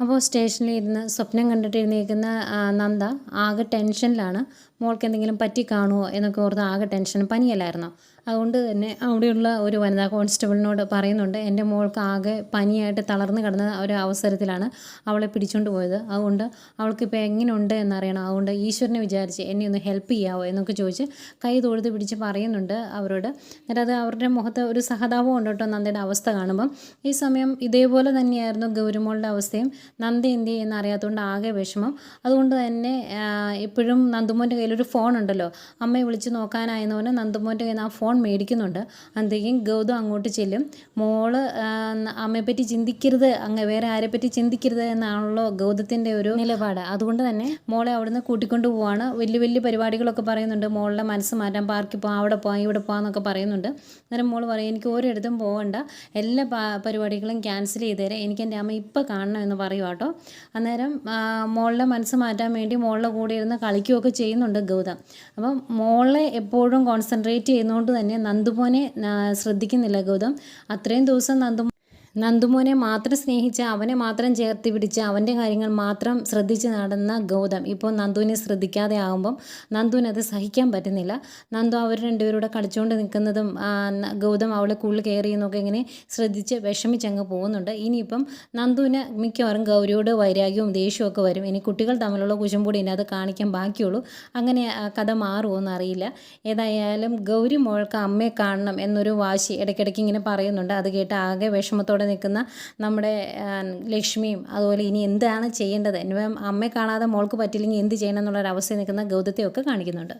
അപ്പോൾ സ്റ്റേഷനിൽ ഇരുന്ന് സ്വപ്നം കണ്ടിട്ട് ഇരുന്നേക്കുന്ന നന്ദ ആകെ ടെൻഷനിലാണ്. മോൾക്ക് എന്തെങ്കിലും പറ്റി കാണുമോ എന്നൊക്കെ ഓർത്ത് ആകെ ടെൻഷൻ പനിയല്ലായിരുന്നോ? അതുകൊണ്ട് തന്നെ അവിടെയുള്ള ഒരു വനിതാ കോൺസ്റ്റബിളിനോട് പറയുന്നുണ്ട് എന്റെ മോൾക്ക് ആകെ പനിയായിട്ട് തളർന്നു കിടന്ന ഒരു അവസരത്തിലാണ് അവളെ പിടിച്ചുകൊണ്ട് പോയത്. അതുകൊണ്ട് അവൾക്ക് അവൾക്കിപ്പോൾ എങ്ങനെയുണ്ട് എന്നറിയണം. അതുകൊണ്ട് ഈശ്വരനെ വിചാരിച്ച് എന്നെ ഒന്ന് ഹെൽപ്പ് ചെയ്യാവോ? എന്നൊക്കെ ചോദിച്ച് കൈ തൊഴുത് പിടിച്ച് പറയുന്നുണ്ട് അവരോട്. എന്നിട്ട് അത് അവരുടെ മുഖത്ത് ഒരു സഹതാപം ഉണ്ട് കേട്ടോ നന്ദയുടെ അവസ്ഥ കാണുമ്പം. ഈ സമയം ഇതേപോലെ തന്നെയായിരുന്നു ഗൗരിമോളുടെ അവസ്ഥയും. നന്ദ എന്ത് എന്നറിയാത്തതുകൊണ്ട് ആകെ വിഷമം. അതുകൊണ്ട് തന്നെ ഇപ്പോഴും എപ്പോഴും നന്ദുമോന്റെ കയ്യിലൊരു ഫോൺ ഉണ്ടല്ലോ അമ്മയെ വിളിച്ച് നോക്കാനായെന്ന് പറഞ്ഞാൽ നന്ദുമോന്റെ കയ്യിൽ നിന്ന് ആ ഫോൺ മേടിക്കുന്നുണ്ട്. അന്നേക്കും ഗൗതം അങ്ങോട്ട് ചെല്ലും. മോൾ അമ്മയെപ്പറ്റി ചിന്തിക്കരുത് അങ്ങ് വേറെ ആരെപ്പറ്റി ചിന്തിക്കരുത് എന്നാണല്ലോ ഗൗതത്തിന്റെ ഒരു നിലപാട്. അതുകൊണ്ട് തന്നെ മോളെ അവിടുന്ന് കൂട്ടിക്കൊണ്ട് പോവാണ്. വലിയ വലിയ പരിപാടികളൊക്കെ പറയുന്നുണ്ട്. മോളുടെ മനസ്സ് മാറ്റാൻ പാർക്കിൽ പോകാം അവിടെ പോകാം ഇവിടെ പോകാം എന്നൊക്കെ പറയുന്നുണ്ട്. അന്നേരം മോൾ പറയും എനിക്ക് ഒരിടത്തും പോകണ്ട എല്ലാ പരിപാടികളും ക്യാൻസൽ ചെയ്തേരെ എനിക്ക് എന്റെ അമ്മ ഇപ്പം കാണണം എന്ന് പറയും. കേട്ടോ. അന്നേരം മോളുടെ മനസ്സ് മാറ്റാൻ വേണ്ടി മോളുടെ കൂടെ ഇരുന്ന് കളിക്കുകയൊക്കെ ചെയ്യുന്നുണ്ട് ഗൗതം. അപ്പം മോളെ എപ്പോഴും കോൺസെൻട്രേറ്റ് ചെയ്യുന്നതുകൊണ്ട് തന്നെ നന്ദുമോനെ ശ്രദ്ധിക്കുന്നില്ല ഗൗതം. അത്രയും ദിവസം നന്ദു നന്ദുമോനെ മാത്രം സ്നേഹിച്ച് അവനെ മാത്രം ചേർത്ത് പിടിച്ച് അവന്റെ കാര്യങ്ങൾ മാത്രം ശ്രദ്ധിച്ച് നടന്ന ഗൗതം ഇപ്പോൾ നന്ദുവിനെ ശ്രദ്ധിക്കാതെ ആകുമ്പം നന്ദുവിന് അത് സഹിക്കാൻ പറ്റുന്നില്ല. നന്ദു അവർ രണ്ടുപേരൂടെ കളിച്ചുകൊണ്ട് നിൽക്കുന്നതും ഗൗതം അവളെ കൂടുതൽ കെയർ ചെയ്യുന്നൊക്കെ ഇങ്ങനെ ശ്രദ്ധിച്ച് വിഷമിച്ചങ്ങ് പോകുന്നുണ്ട്. ഇനിയിപ്പം നന്ദുവിന് മിക്കവാറും ഗൗരിയോട് വൈരാഗ്യവും ദേഷ്യവും വരും. ഇനി കുട്ടികൾ തമ്മിലുള്ള കുശുംപൂടി ഇനി അത് കാണിക്കാൻ ബാക്കിയുള്ളൂ. അങ്ങനെ കഥ മാറുമോയെന്ന് അറിയില്ല. ഏതായാലും ഗൗരി മോൾക്ക് അമ്മയെ കാണണം എന്നൊരു വാശി ഇടയ്ക്കിടയ്ക്ക് ഇങ്ങനെ പറയുന്നുണ്ട്. അത് കേട്ട് ആകെ വിഷമത്തോടെ നിൽക്കുന്ന നമ്മുടെ ലക്ഷ്മിയും അതുപോലെ ഇനി എന്താണ് ചെയ്യേണ്ടത്? ഇനി അമ്മയെ കാണാതെ മോൾക്ക് പറ്റില്ലെങ്കിൽ എന്ത് ചെയ്യണം എന്നുള്ളൊരവസ്ഥയിൽ നിൽക്കുന്ന ഗൗതത്തെയൊക്കെ കാണിക്കുന്നുണ്ട്.